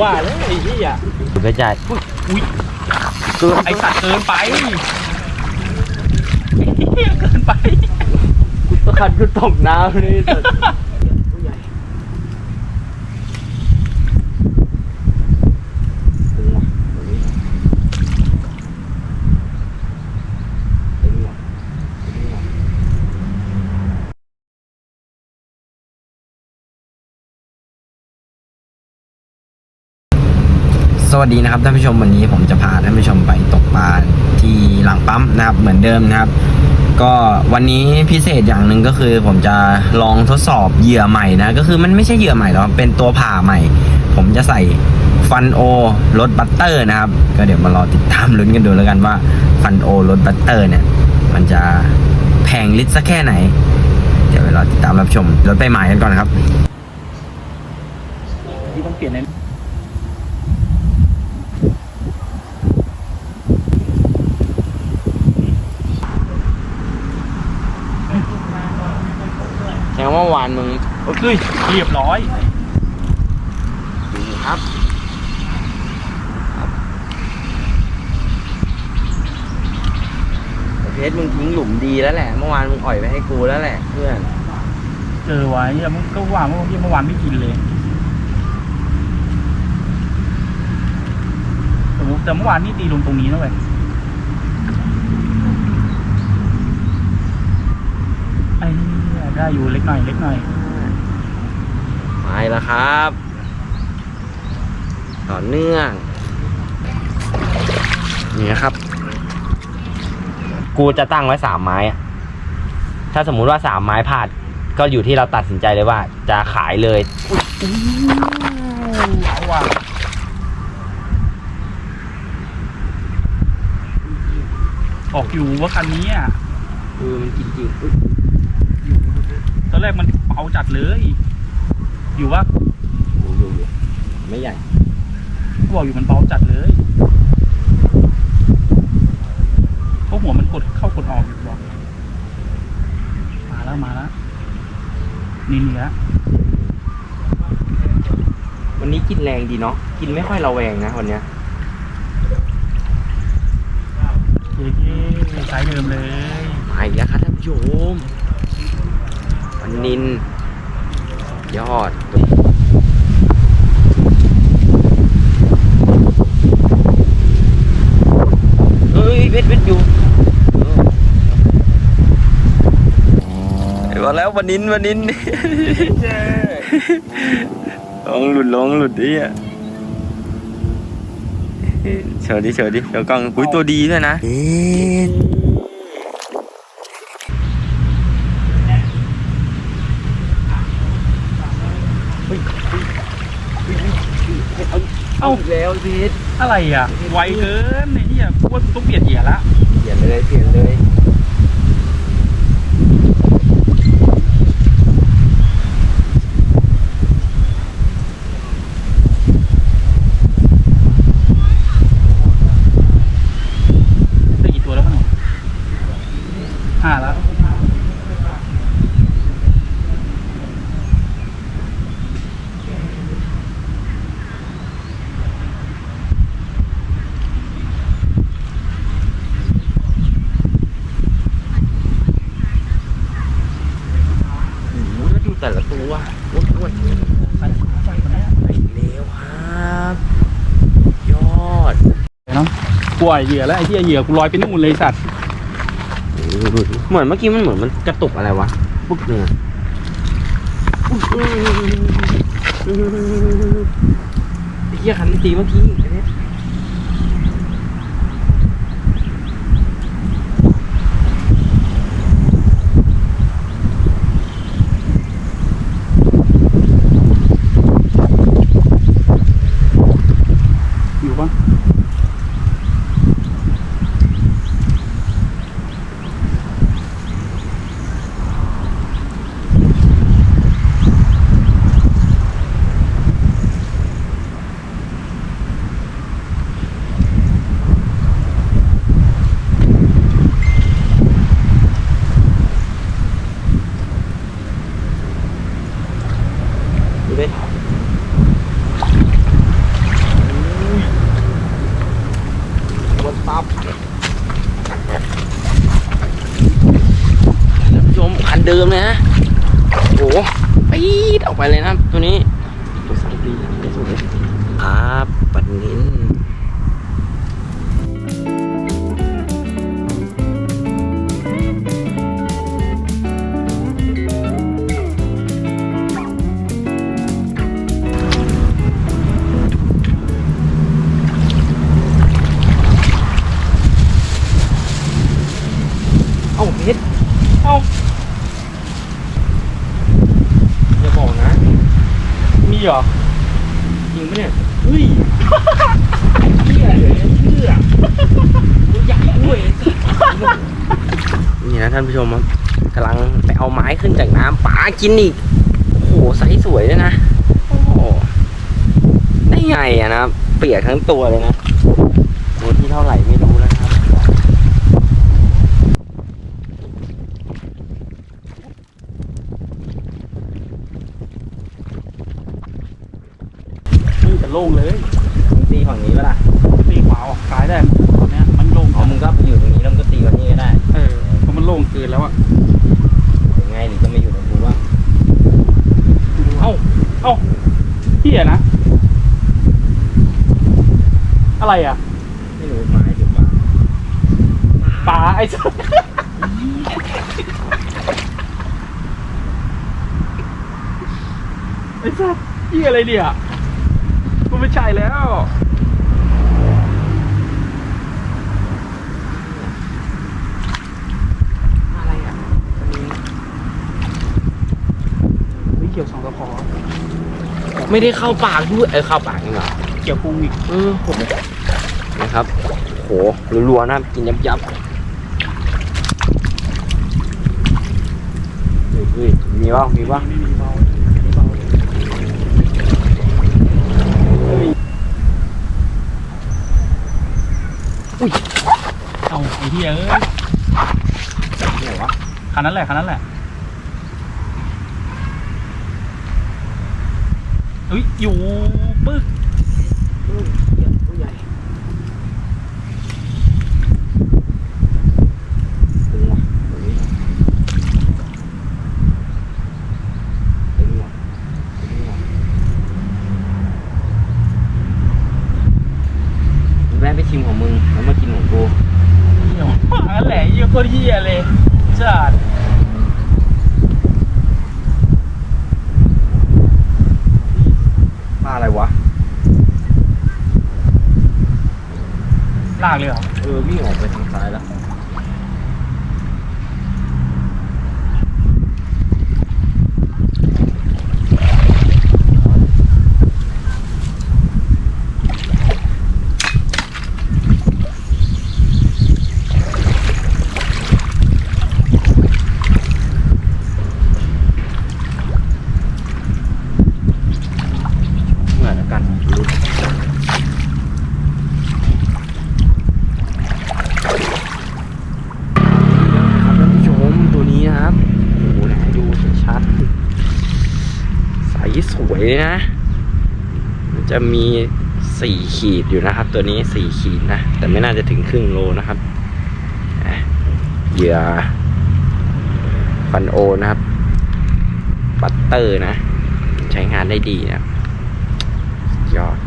ว่าแล้วไอ้เหี้ยไปจ่ายอุ้ยคือไอสัตว์เกินไปไอ้เหี้ยเกินไปตัวคันกูตกน้ำนี่สุด สวัสดีนะครับท่านผู้ชมวันนี้ผมจะพาท่านผู้ชมไปตกปลาที่หลังปั๊มนะครับเหมือนเดิมนะครับ ก็วันนี้พิเศษอย่างหนึ่งก็คือ ผมจะลองทดสอบเหยื่อใหม่นะก็คือมันไม่ใช่เหยื่อใหม่หรอกเป็นตัวผ่าใหม่ ผมจะใส่ฟันโอรสบัตเตอร์นะครับ ก็เดี๋ยวมารอติดตามลุ้นกันดูแล้วกันว่าฟันโอรสบัตเตอร์เนี่ย มันจะแพงลิตรสักแค่ไหน เดี๋ยวไปรอติดตามรับชมรถไปหมายกันก่อนครับที่ต้องเปลี่ยนใน แสดงว่าเมื่อวานมึง เฮ้ยเรียบร้อยครับเพชรมึงทิ้งหลุมดีแล้วแหละ เมื่อวานมึงอ่อยไปให้กูแล้วแหละ เพื่อน เจอไว้เหี้ยมึงก็ว่าเมื่อกี้เมื่อวานไม่กินเลยแต่ว่าแต่เมื่อวานนี่ตีลงตรงนี้นะเว้ยไอ้เนี่ยได้อยู่เล็กหน่อยเล็กหน่อย ไปแล้วครับ ต่อเนื่องนี่นะครับ กูจะตั้งไว้สามไม้อะถ้าสมมุติว่าสามไม้พลาด ก็อยู่ที่เราตัดสินใจเลยว่า จะขายเลยเอาว่ะออกอยู่ว่าคันนี้อะเออมันกินจริงอุ๊ยตอนแรกมันเบาจัดเลย อยู่ว่าอยู่อยู่อยู่ไม่ใหญ่เขาบอกอยู่มันเบาจัดเลยเพราะหัวมันกดเข้ากดออกอยู่บอกมาแล้วมาแล้วนี่นี่ละวันนี้กินแรงดีเนาะกินไม่ค่อยระแวงนะวันเนี้ยเย้ๆใช้เดิมเลยมาอีกแล้วครับท่านผู้ชมวันนิน ยอดเอ้ยเวทเวทอยู่เห็นว่าแล้ววันนินวันนินลองหลุดลองหลุดดิอะเฉยดิเฉยดิเดี๋ยวกล้องคุยตัวดีด้วยนะ เอ้าแล้วพีทอะไรอะ ไวเกินไอ้เนี่ยกูว่าต้องเปลี่ยนเหยียละ เปลี่ยนเลยเปลี่ยนเลย ได้กี่ตัวแล้วมั้งห้าแล้ว โอ้โหแล้วดูแต่ละตัวอ้วนอ้วน ไปไปไปไป ไปเร็วครับ ยอด เนาะ ปล่อยเหยื่อแล้วไอ้ที่เหยื่อกูลอยไปนู่นเลยไอ้สัตว์เหมือนเมื่อกี้มันเหมือนมันกระตุกอะไรวะปุ๊บเนี่ยไอ้เหี้ยคันตีเมื่อกี้ไอ้เนี่ย อยู่ปะ เดิมเลยนะโอ้โหปี๊ดออกไปเลยนะครับตัวนี้ตัวสายปี๊ดไม่สวยครับปันนินเอ้าเพชรเอ้า อย่าบอกนะ มี เหรอจริงปะเนี่ยเฮ้ยเชื่อเลยเชื่อตัวใหญ่ด้วยนี่นะท่านผู้ชมครับกำลังไปเอาไม้ขึ้นจากน้ำปลากินอีกโอ้โหไซส์สวยเลยนะโอ้โหได้ไงอะนะครับเปียกทั้งตัวเลยนะตัวที่เท่าไหร่ไม่รู้นะครับ นี่ จะโล่งเลยมึงตีฝั่งนี้ปะล่ะตีขวาออกซ้ายได้ตอนเนี้ยมันโล่งอ๋อมึงก็ไปอยู่ตรงนี้แล้วมึงก็ตีฝั่งนี้ก็ได้ เออเพราะมันโล่งเกินแล้วอะยังไงหรือจะมาอยู่ตรงกูวะเอ้าเอ้าเฮียนะ อะไรอะ ไม่รู้ไม้หรือเปล่าปลาไอ้สัสไอ้สัสเฮียอะไรเนี่ย กูไม่ใช่แล้วอะไรอะเฮ้ยเกี่ยวสองตะขอไม่ได้เข้าปากด้วยเออเข้าปากนี่เหรอเกี่ยวพุงอีกเออผมนะครับโหรัวๆนะครับกินยับยับเฮ้ยเฮ้ยมีบ้างมีบ้าง ไม่มีเบาไม่มีเบา อุ้ย เอาไอ้เหี้ยเอ้ยไหวะคันนั้นแหละคันนั้นแหละเฮ้ย อยู่ปึ๊กเฮ้ยเหี้ยตัวใหญ่ตึงว่ะตัวนี้ตึงว่ะตึงว่ะแวะไปชิมของมึงกู เหี้ยคันนั้นแหละเหี้ย โคตรเหี้ยเลยจัดปลาอะไรวะลากเลยเหรอ เออวิ่งออกไปทางซ้ายแล้ว เหมือนกันลุ้นครับท่านผู้ชมตัวนี้นะครับโอ้โหนะดูชัดๆใสสวยเลยนะ มันจะมีสี่ขีดอยู่นะครับ ตัวนี้สี่ขีดนะ แต่ไม่น่าจะถึงครึ่งโลนะครับเหยื่อฟันโอนะครับบัตเตอร์นะ ใช้งานได้ดีนะยอด